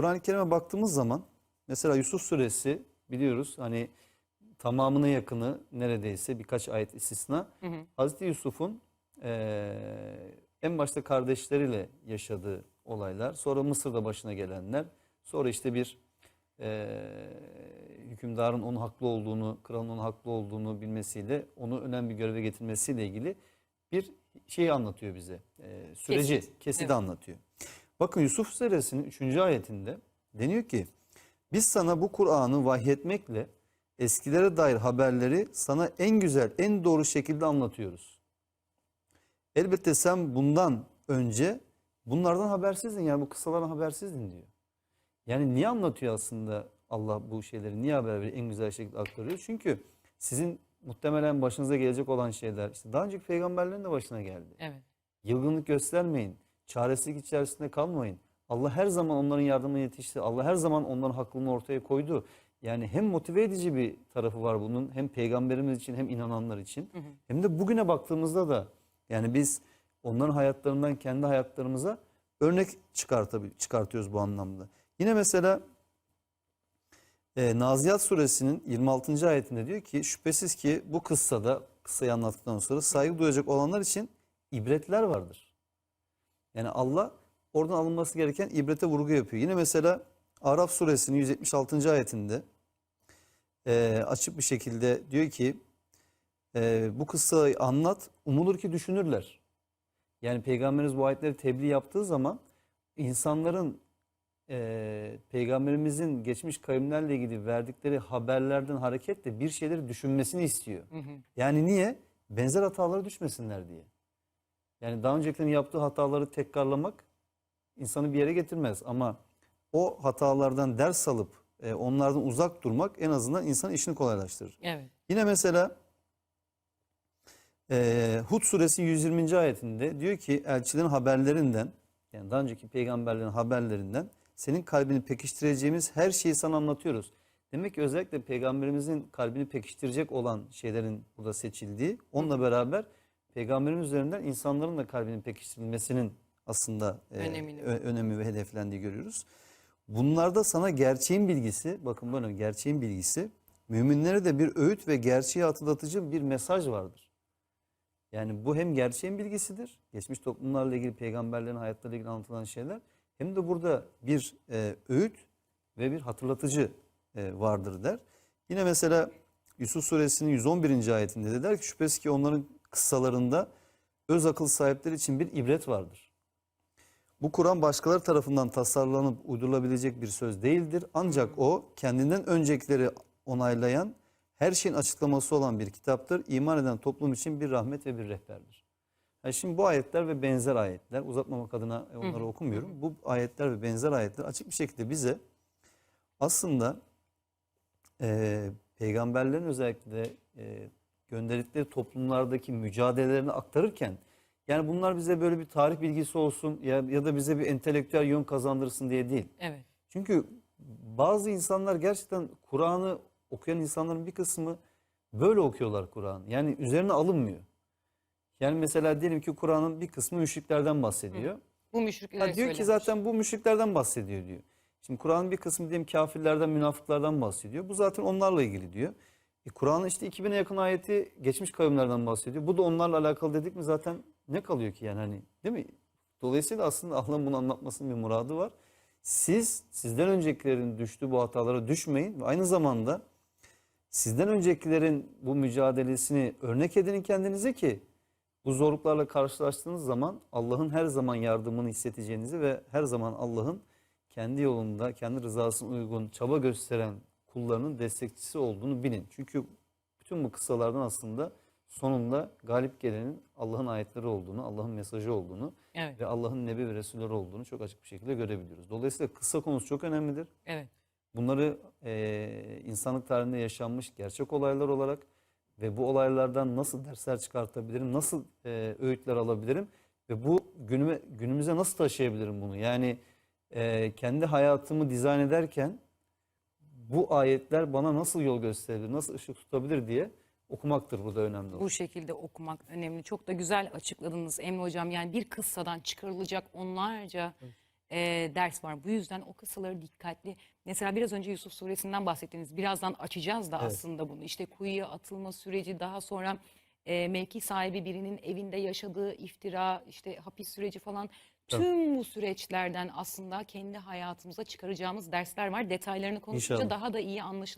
Kur'an-ı Kerim'e baktığımız zaman mesela Yusuf suresi biliyoruz hani tamamına yakını neredeyse birkaç ayet istisna. Hazreti Yusuf'un eee, en başta kardeşleriyle yaşadığı olaylar, sonra Mısır'da başına gelenler, sonra işte bir eee, hükümdarın onun haklı olduğunu, kralın onun haklı olduğunu bilmesiyle onu önemli bir göreve getirmesiyle ilgili bir şeyi anlatıyor bize. Eee, süreci, Kesit, kesidi evet. anlatıyor. Bakın Yusuf suresinin 3. ayetinde deniyor ki biz sana bu Kur'an'ı vahyetmekle eskilere dair haberleri sana en güzel, en doğru şekilde anlatıyoruz. Elbette sen bundan önce bunlardan habersizdin yani bu kıssalardan habersizdin diyor. Yani niye anlatıyor aslında Allah bu şeyleri? Niye haber veriyor? En güzel şekilde aktarıyor. Çünkü sizin muhtemelen başınıza gelecek olan şeyler işte daha önceki peygamberlerin de başına geldi. Evet. Yılgınlık göstermeyin. Çaresizlik içerisinde kalmayın. Allah her zaman onların yardımına yetişti. Allah her zaman onların hakkını ortaya koydu. Yani hem motive edici bir tarafı var bunun hem peygamberimiz için hem inananlar için. Hem de bugüne baktığımızda da yani biz onların hayatlarından kendi hayatlarımıza örnek çıkartıyoruz bu anlamda. Yine mesela e, Naziyat suresinin 26. ayetinde diyor ki şüphesiz ki bu kıssada kıssayı anlattıktan sonra saygı duyacak olanlar için ibretler vardır. Yani Allah oradan alınması gereken ibrete vurgu yapıyor. Yine mesela Araf suresinin 176. ayetinde e, açık bir şekilde diyor ki e, bu kıssayı anlat umulur ki düşünürler. Yani Peygamberimiz bu ayetleri tebliğ yaptığı zaman insanların e, Peygamberimizin geçmiş kavimlerle ilgili verdikleri haberlerden hareketle bir şeyleri düşünmesini istiyor. Yani niye? Benzer hatalara düşmesinler diye. Yani daha öncekilerin yaptığı hataları tekrarlamak insanı bir yere getirmez ama o hatalardan ders alıp e, onlardan uzak durmak en azından insanın işini kolaylaştırır. Evet. Yine mesela e, Hud suresi 120. ayetinde diyor ki elçilerin haberlerinden yani daha önceki peygamberlerin haberlerinden senin kalbini pekiştireceğimiz her şeyi sana anlatıyoruz. Demek ki özellikle peygamberimizin kalbini pekiştirecek olan şeylerin burada seçildiği onunla beraber peygamberimiz üzerinden insanların da kalbinin pekiştirilmesinin aslında e, Önemini. ö- önemi ve hedeflendiği görüyoruz. Bunlarda sana gerçeğin bilgisi, bakın böyle gerçeğin bilgisi, müminlere de bir öğüt ve gerçeği hatırlatıcı bir mesaj vardır. Yani bu hem gerçeğin bilgisidir, geçmiş toplumlarla ilgili peygamberlerin hayatlarıyla ilgili anlatılan şeyler, hem de burada bir e, öğüt ve bir hatırlatıcı e, vardır der. Yine mesela Yusuf suresinin 111. ayetinde de der ki şüphesiz ki onların kıssalarında öz akıl sahipleri için bir ibret vardır. Bu Kur'an başkaları tarafından tasarlanıp uydurulabilecek bir söz değildir. Ancak o kendinden öncekileri onaylayan her şeyin açıklaması olan bir kitaptır. İman eden toplum için bir rahmet ve bir rehberdir. Yani şimdi bu ayetler ve benzer ayetler uzatmamak adına onları okumuyorum. Bu ayetler ve benzer ayetler açık bir şekilde bize aslında e, peygamberlerin özellikle e, gönderdikleri toplumlardaki mücadelelerini aktarırken yani bunlar bize böyle bir tarih bilgisi olsun ya, ya da bize bir entelektüel yön kazandırsın diye değil. Evet. Çünkü bazı insanlar gerçekten Kur'an'ı okuyan insanların bir kısmı böyle okuyorlar Kur'an'ı. Yani üzerine alınmıyor. Yani mesela diyelim ki Kur'an'ın bir kısmı müşriklerden bahsediyor. Bu müşrikler diyor ki zaten bu müşriklerden bahsediyor diyor. Şimdi Kur'an'ın bir kısmı diyelim kafirlerden, münafıklardan bahsediyor. Bu zaten onlarla ilgili diyor. E, Kur'an'ın işte 2000'e yakın ayeti geçmiş kavimlerden bahsediyor. Bu da onlarla alakalı dedik mi zaten ne kalıyor ki yani hani değil mi? Dolayısıyla aslında Allah'ın bunu anlatmasının bir muradı var. Siz sizden öncekilerin düştüğü bu hatalara düşmeyin ve aynı zamanda sizden öncekilerin bu mücadelesini örnek edinin kendinize ki bu zorluklarla karşılaştığınız zaman Allah'ın her zaman yardımını hissedeceğinizi ve her zaman Allah'ın kendi yolunda, kendi rızasına uygun çaba gösteren kullarının destekçisi olduğunu bilin. Çünkü bütün bu kıssalardan aslında sonunda galip gelenin Allah'ın ayetleri olduğunu, Allah'ın mesajı olduğunu Evet. ve Allah'ın nebi ve resulleri olduğunu çok açık bir şekilde görebiliyoruz. Dolayısıyla kıssa konusu çok önemlidir. Evet. Bunları eee, insanlık tarihinde yaşanmış gerçek olaylar olarak ve bu olaylardan nasıl dersler çıkartabilirim, nasıl eee, öğütler alabilirim ve bu günüme, günümüze nasıl taşıyabilirim bunu? Yani eee, kendi hayatımı dizayn ederken bu ayetler bana nasıl yol gösterebilir, nasıl ışık tutabilir diye okumaktır burada önemli olan. Bu şekilde okumak önemli. Çok da güzel açıkladınız Emre Hocam. Yani bir kıssadan çıkarılacak onlarca e, ders var. Bu yüzden o kıssaları dikkatli. Mesela biraz önce Yusuf suresinden bahsettiniz. Birazdan açacağız da Evet. aslında bunu. İşte kuyuya atılma süreci daha sonra e, mevki sahibi birinin evinde yaşadığı iftira, işte hapis süreci falan. Tüm bu süreçlerden aslında kendi hayatımıza çıkaracağımız dersler var. Detaylarını konuşunca İnşallah. daha da iyi anlaşılır.